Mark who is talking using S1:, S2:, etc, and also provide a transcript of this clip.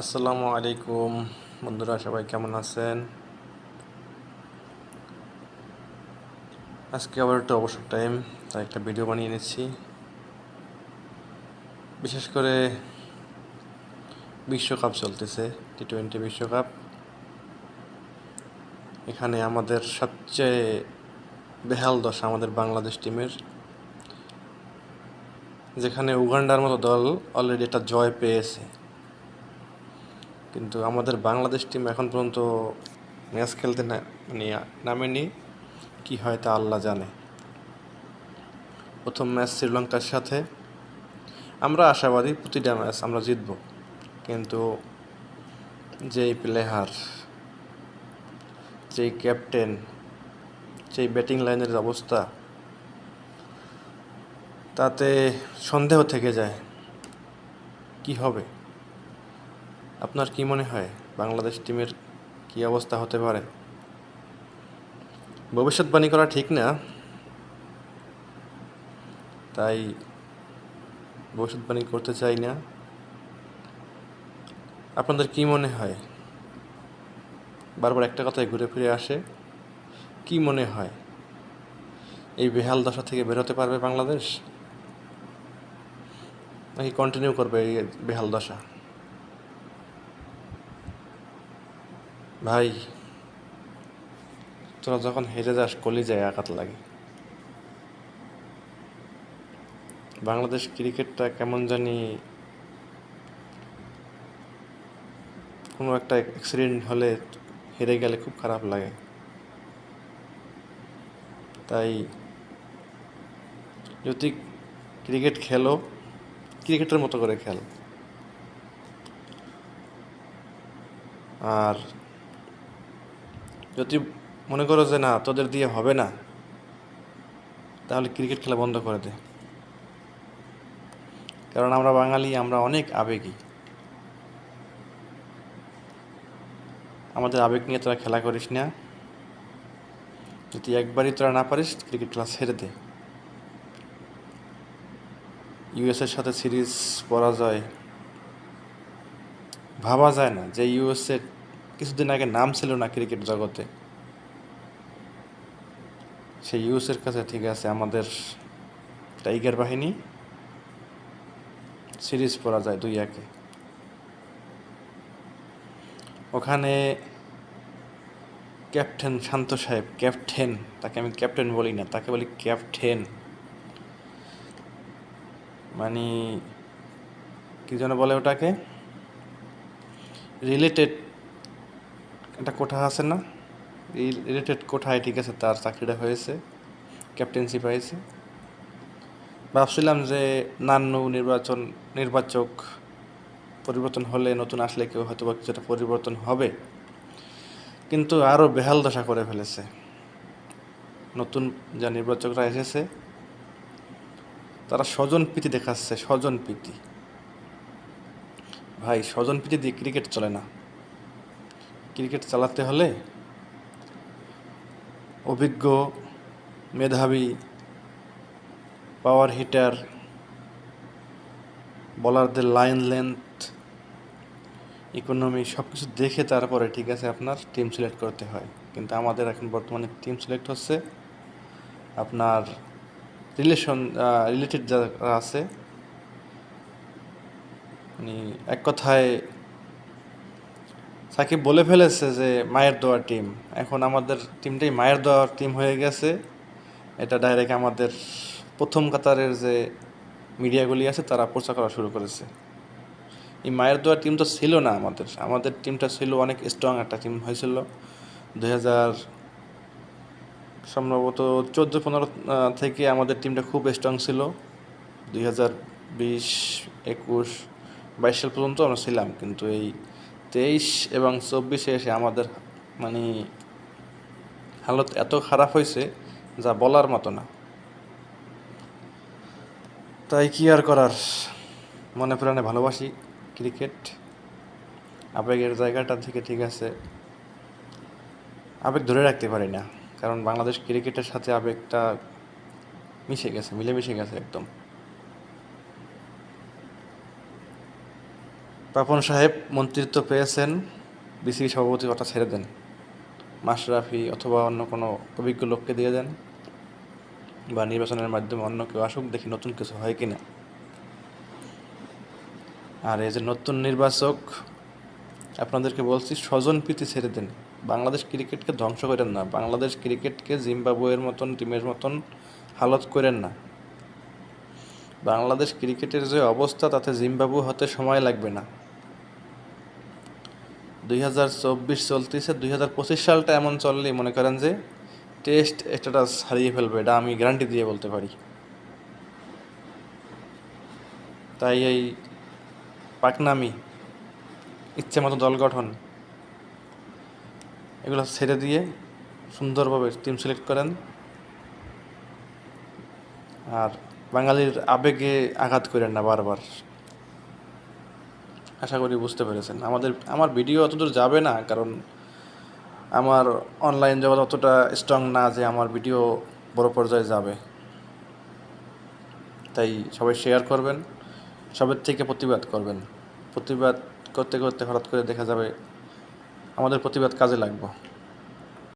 S1: আসসালামু আলাইকুম। বন্ধুরা, সবাই কেমন আছেন? আজকে আবার একটু অবসর টাইম তাই একটা ভিডিও বানিয়ে নিচ্ছি। বিশেষ করে বিশ্বকাপ চলতেছে টি টোয়েন্টি বিশ্বকাপ। এখানে আমাদের সবচেয়ে বেহাল দশা আমাদের বাংলাদেশ টিমের যেখানে উগান্ডার মতো দল অলরেডি একটা জয় পেয়েছে। কিন্তু আমাদের বাংলাদেশ টিম এখন পর্যন্ত ম্যাচ খেলতে মানে নামেনি। কি হয় তা আল্লাহ জানে। প্রথম ম্যাচ শ্রীলঙ্কার সাথে। আমরা আশাবাদী প্রতিটা ম্যাচ আমরা জিতব। কিন্তু যেই প্লেয়ার যেই ক্যাপ্টেন যেই ব্যাটিং লাইনের অবস্থা, তাতে সন্দেহ থেকে যায়। কি হবে? আপনার কি মনে হয় বাংলাদেশ টিমের কি অবস্থা হতে পারে? ভবিষ্যৎবাণী করা ঠিক না। তাই ভবিষ্যৎবাণী করতে চাই না। আপনাদের কি মনে হয়? বারবার একটা কথাই ঘুরে ফিরে আসে, কি মনে হয়? এই বেহাল দশা থেকে বেরোতে পারবে বাংলাদেশ? নাকি কন্টিনিউ করবে এই বেহাল দশা? ভাই, তোরা যখন হেরে যাস, কলিজায় আঘাত লাগে। বাংলাদেশ ক্রিকেটটা কেমন জানি কোনো একটা অ্যাক্সিডেন্ট হলে হেরে গেলে খুব খারাপ লাগে। তাই যদি ক্রিকেট খেলো, ক্রিকেটের মতো করে খেল। আর যদি মনে করো যে না, তোদের দিয়ে হবে না, তাহলে ক্রিকেট খেলা বন্ধ করে দে। কারণ আমরা বাঙালি, আমরা অনেক আবেগী। আমাদের আবেগ নিয়ে তোরা খেলা করিস না। যদি একবারই তোরা না পারিস, ক্রিকেট খেলা ছেড়ে দে। ইউএসের সাথে সিরিজ পরাজয় ভাবা যায় না। যে ইউএসএ কিছুদিন আগে নাম ছিল না ক্রিকেট জগতে। সেই ইউসের কাছে ঠিক আছে, আমাদের টাইগার বাহিনী সিরিজ পরা যায় দুই একে। ওখানে ক্যাপ্টেন শান্ত সাহেব, ক্যাপ্টেন, তাকে আমি ক্যাপ্টেন বলি না, তাকে বলি ক্যাপ্টেন। মানে কি যেন বলে ওটাকে? রিলেটেড একটা কোঠা আছে না? এই রিলেটেড কোঠায় ঠিক আছে, তার চাকরিটা হয়েছে ক্যাপ্টেন্সি পাইছে। ভাবছিলাম যে নান্নু নির্বাচন, নির্বাচক পরিবর্তন হলে নতুন আসলে কেউ হয়তো বা কিছুটা পরিবর্তন হবে। কিন্তু আরও বেহাল দশা করে ফেলেছে। নতুন যা নির্বাচকরা এসেছে, তারা স্বজন প্রীতি দেখাচ্ছে, স্বজন প্রীতি। ভাই, স্বজন প্রীতি দিয়ে ক্রিকেট চলে না। ক্রিকেট চালাতে হলে অভিজ্ঞ মেধাবী পাওয়ার হিটার বলারদের লাইন লেন্থ ইকোনমি সব কিছু দেখে তারপরে ঠিক আছে আপনার টিম সিলেক্ট করতে হয়। কিন্তু আমাদের এখন বর্তমানে টিম সিলেক্ট হচ্ছে আপনার রিলেশন রিলেটেড যারা আছে মানে এক কথায় সাকিব বলে ফেলেছে যে মায়ের দোয়ার টিম এখন আমাদের টিমটাই মায়ের দোয়ার টিম হয়ে গেছে। এটা ডাইরেক্ট আমাদের প্রথম কাতারের যে মিডিয়াগুলি আছে, তারা প্রচার করা শুরু করেছে। এই মায়ের দোয়ার টিম তো ছিল না আমাদের। আমাদের টিমটা ছিল অনেক স্ট্রং একটা টিম হয়েছিল। দুই হাজার সম্ভবত চোদ্দ পনেরো থেকে আমাদের টিমটা খুব স্ট্রং ছিল। দুই হাজার বিশ, একুশ, বাইশ সাল পর্যন্ত আমরা ছিলাম। কিন্তু এই তেইশ এবং চব্বিশে এসে আমাদের মানে হালত এত খারাপ হয়েছে যা বলার মতো না। তাই কি আর করার? মনে প্রাণে ভালোবাসি ক্রিকেট। আবেগের জায়গাটা থেকে ঠিক আছে। আবেগ ধরে রাখতে পারি না, কারণ বাংলাদেশ ক্রিকেটের সাথে আবেগটা মিশে গেছে, মিলেমিশে গেছে একদম। পাপন সাহেব মন্ত্রিত্ব পেয়েছেন, বিসিবি সভাপতি কথা ছেড়ে দেন। মাশরাফি অথবা অন্য কোনো অভিজ্ঞ লোককে দিয়ে দেন বা নির্বাচনের মাধ্যমে অন্য কেউ আসুক, দেখি নতুন কিছু হয় কিনা। আর এই যে নতুন নির্বাচক, আপনাদেরকে বলছি, স্বজন প্রীতি ছেড়ে দেন। বাংলাদেশ ক্রিকেটকে ধ্বংস করেন না। বাংলাদেশ ক্রিকেটকে জিম্বাবুয়ের মতন, টিমের মতন হালত করেন না। বাংলাদেশ ক্রিকেটের যে অবস্থা, তাতে জিম্বাবু হতে সময় লাগবে না। দুই হাজার চব্বিশ চলতেছে, দুই হাজার পঁচিশ সালটা এমন চললেই মনে করেন যে টেস্ট স্ট্যাটাস হারিয়ে ফেলবে, এটা আমি গ্যারান্টি দিয়ে বলতে পারি। তাই এই পাকনামি ইচ্ছে মতো দল গঠন, এগুলো ছেড়ে দিয়ে সুন্দরভাবে টিম সিলেক্ট করেন। আর বাঙালির আবেগে আঘাত করেন না বারবার। আশা করি বুঝতে পেরেছেন। আমাদের, আমার ভিডিও অতদূর যাবে না, কারণ আমার অনলাইন জগৎ অতটা স্ট্রং না যে আমার ভিডিও বড় পর্যায়ে যাবে। তাই সবাই শেয়ার করবেন, সবের থেকে প্রতিবাদ করবেন। প্রতিবাদ করতে করতে হঠাৎ করে দেখা যাবে আমাদের প্রতিবাদ কাজে লাগবে।